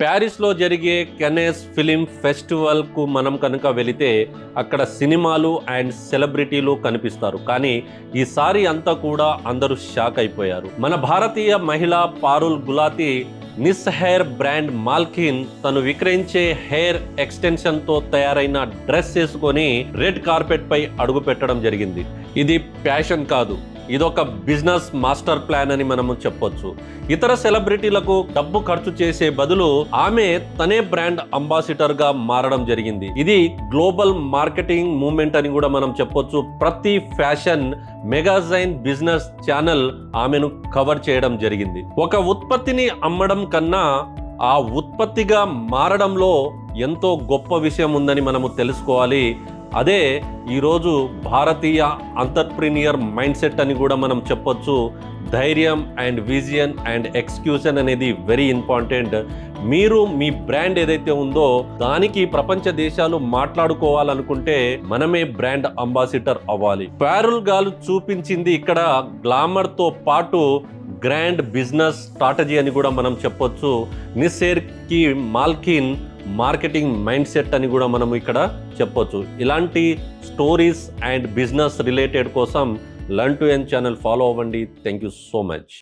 ప్యారిస్లో జరిగే కెనేస్ ఫిలిం ఫెస్టివల్కు మనం కనుక వెళితే అక్కడ సినిమాలు అండ్ సెలబ్రిటీలు కనిపిస్తారు. కానీ ఈసారి అంతా కూడా అందరూ షాక్ అయిపోయారు. మన భారతీయ మహిళ Parul Gulati Nish hair brand మాల్కిన్ తను విక్రయించే హెయిర్ ఎక్స్టెన్షన్తో తయారైన డ్రెస్ వేసుకొని రెడ్ కార్పెట్ పై అడుగు పెట్టడం జరిగింది. ఇది ప్యాషన్ కాదు. ఇదొక బిజినెస్ మాస్టర్ ప్లాన్ అని మనము చెప్పొచ్చు. ఇతర సెలబ్రిటీలకు డబ్బు ఖర్చు చేసే బదులు ఆమె తనే బ్రాండ్ అంబాసిడర్గా మారడం జరిగింది. ఇది గ్లోబల్ మార్కెటింగ్ మూమెంట్ అని కూడా మనం చెప్పొచ్చు. ప్రతి ఫ్యాషన్ మెగాజైన్ బిజినెస్ ఛానల్ ఆమెను కవర్ చేయడం జరిగింది. ఒక ఉత్పత్తిని అమ్మడం కన్నా ఆ ఉత్పత్తిగా మారడంలో ఎంతో గొప్ప విషయం ఉందని మనము తెలుసుకోవాలి. అదే ఈరోజు భారతీయ అంటర్ప్రీనియర్ మైండ్ సెట్ అని కూడా మనం చెప్పొచ్చు. ధైర్యం అండ్ విజన్ అండ్ ఎక్స్క్యూషన్ అనేది వెరీ ఇంపార్టెంట్. మీరు మీ బ్రాండ్ ఏదైతే ఉందో దానికి ప్రపంచ దేశాలు మాట్లాడుకోవాలనుకుంటే మనమే బ్రాండ్ అంబాసిడర్ అవ్వాలి. ప్యారుల్ గాలు చూపించింది ఇక్కడ గ్లామర్తో పాటు గ్రాండ్ బిజినెస్ స్ట్రాటజీ అని కూడా మనం చెప్పొచ్చు. నిస్సేర్కి మాల్కిన్ మార్కెటింగ్ మైండ్ సెట్ అని కూడా మనం ఇక్కడ చెప్పొచ్చు. ఇలాంటి స్టోరీస్ అండ్ బిజినెస్ రిలేటెడ్ కోసం learn to N channel follow అవ్వండి. Thank you so much.